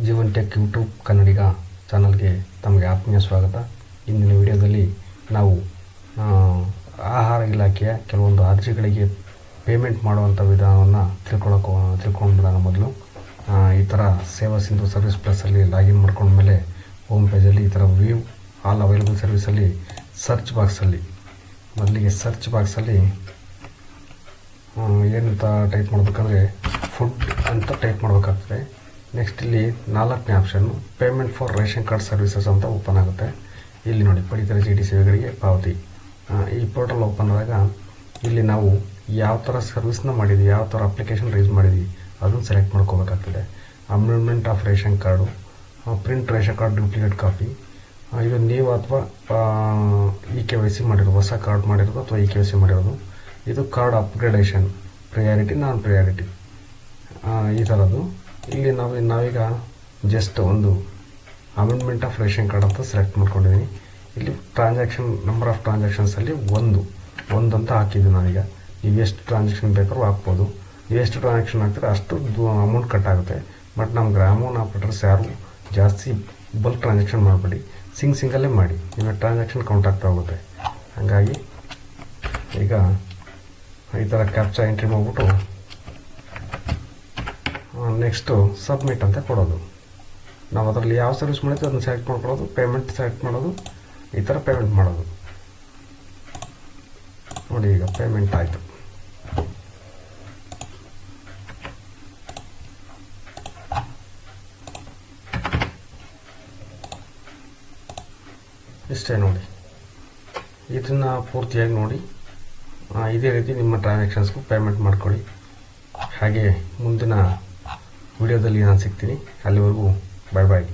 Jeevan tech YouTube ಕನ್ನಡಿಗ ಚಾನಲ್ಗೆ ತಮಗೆ ಆತ್ಮೀಯ ಸ್ವಾಗತ. ಇಂದಿನ ವಿಡಿಯೋದಲ್ಲಿ ನಾವು ಆಹಾರ ಇಲಾಖೆಯ ಕೆಲವೊಂದು ಅರ್ಜಿಗಳಿಗೆ ಪೇಮೆಂಟ್ ಮಾಡುವಂಥ ವಿಧಾನವನ್ನು ತಿಳ್ಕೊಳಕ್ಕೆ ತಿಳ್ಕೊಂಡ್ಬಿಡೋಣ ಮೊದಲು. ಈ ಥರ ಸೇವಾ ಸಿಂಧು ಸರ್ವಿಸ್ ಪ್ಲಸ್ಸಲ್ಲಿ ಲಾಗಿನ್ ಮಾಡ್ಕೊಂಡ್ಮೇಲೆ ಹೋಮ್ ಪೇಜಲ್ಲಿ ಈ ಥರ ವ್ಯೂ ಆಲ್ ಅವೈಲಬಲ್ ಸರ್ವಿಸಲ್ಲಿ ಸರ್ಚ್ ಬಾಕ್ಸಲ್ಲಿ ಮೊದಲಿಗೆ ಸರ್ಚ್ ಬಾಕ್ಸಲ್ಲಿ ಏನಂತ ಟೈಪ್ ಮಾಡಬೇಕಂದ್ರೆ ಫುಡ್ ಅಂತ ಟೈಪ್ ಮಾಡಬೇಕಾಗ್ತದೆ. ನೆಕ್ಸ್ಟ್ ಇಲ್ಲಿ ನಾಲ್ಕನೇ option payment for ration card services ಅಂತ ಓಪನ್ ಆಗುತ್ತೆ. ಇಲ್ಲಿ ನೋಡಿ, ಪಡಿತರ ಚೀಟಿ ಸೇವೆಗಳಿಗೆ ಪಾವತಿ. ಈ ಪೋರ್ಟಲ್ ಓಪನ್ ಆದಾಗ ಇಲ್ಲಿ ನಾವು ಯಾವ ಥರ ಸರ್ವಿಸ್ನ ಮಾಡಿದ್ವಿ, ಯಾವ ಥರ ಅಪ್ಲಿಕೇಶನ್ ರೈಸ್ ಮಾಡಿದ್ವಿ, ಅದನ್ನು select ಮಾಡ್ಕೋಬೇಕಾಗ್ತದೆ. Amendment of ration card print ration card duplicate copy ಇದು ನೀವು ಅಥವಾ ಇ ಕೆ ವೈ ಸಿ ಮಾಡಿರೋದು ಹೊಸ ಕಾರ್ಡ್ ಮಾಡಿರೋದು ಅಥವಾ ಇ ಕೆ ವೈ ಸಿ ಮಾಡಿರೋದು, ಇದು card upgradation priority non priority ಈ ಥರದ್ದು ಇಲ್ಲಿ ನಾವು ನಾವೀಗ ಜಸ್ಟ್ ಒಂದು ಅಮೆಂಡ್ಮೆಂಟ್ ಆಫ್ ರೇಷನ್ ಕಾರ್ಡ್ ಅಂತ ಸೆಲೆಕ್ಟ್ ಮಾಡ್ಕೊಂಡಿದ್ದೀನಿ ಇಲ್ಲಿ ಟ್ರಾನ್ಸಾಕ್ಷನ್ ನಂಬರ್ ಆಫ್ ಟ್ರಾನ್ಸಾಕ್ಷನ್ಸಲ್ಲಿ ಒಂದು. ಒಂದು ಅಂತ ಹಾಕಿದ್ವಿ ನಾವೀಗ. ನೀವು ಎಷ್ಟು ಟ್ರಾನ್ಸಾಕ್ಷನ್ ಬೇಕಾದ್ರೂ ಹಾಕ್ಬೋದು. ಎಷ್ಟು ಟ್ರಾನ್ಸಾಕ್ಷನ್ ಹಾಕ್ತಾರೆ ಅಷ್ಟು ಅಮೌಂಟ್ ಕಟ್ ಆಗುತ್ತೆ. ಬಟ್ ನಮ್ಮ ಗ್ರಾಮೋನ್ ಆಪ್ರೇಟರ್ಸ್ ಯಾರು ಜಾಸ್ತಿ ಬಲ್ಕ್ ಟ್ರಾನ್ಸಾಕ್ಷನ್ ಮಾಡಬೇಡಿ. ಸಿಂಗ್ ಸಿಂಗಲ್ಲೇ ಮಾಡಿ. ನಿಮ್ಮ ಟ್ರಾನ್ಸಾಕ್ಷನ್ ಕೌಂಟ್ ಆಗ್ತಾ ಹೋಗುತ್ತೆ. ಹಾಗಾಗಿ ಈಗ ಈ ಥರ ಕ್ಯಾಪ್ಚಾ ಎಂಟ್ರಿ ಮಾಡಿಬಿಟ್ಟು ನೆಕ್ಸ್ಟು ಸಬ್ಮಿಟ್ ಅಂತ ಕೊಡೋದು. ನಾವು ಅದರಲ್ಲಿ ಯಾವ ಸರ್ವಿಸ್ ಮಾಡಿದ್ವಿ, ಅದನ್ನು ಸೆಲೆಕ್ಟ್ ಮಾಡ್ಕೊಳ್ಳೋದು ಪೇಮೆಂಟ್ ಸೆಲೆಕ್ಟ್ ಮಾಡೋದು, ಈ ಥರ ಪೇಮೆಂಟ್ ಮಾಡೋದು. ನೋಡಿ ಈಗ ಪೇಮೆಂಟ್ ಆಯಿತು. ಇಷ್ಟೇ ನೋಡಿ. ಇದನ್ನು ಪೂರ್ತಿಯಾಗಿ ನೋಡಿ. ಇದೇ ರೀತಿ ನಿಮ್ಮ ಟ್ರಾನ್ಸಾಕ್ಷನ್ಸ್ಗೂ ಪೇಮೆಂಟ್ ಮಾಡ್ಕೊಳ್ಳಿ. ಹಾಗೆ ಮುಂದಿನ ವಿಡಿಯೋದಲ್ಲಿ ನಾನು ಸಿಗ್ತೀನಿ. ಅಲ್ಲಿವರೆಗೂ ಬಾಯ್ ಬಾಯ್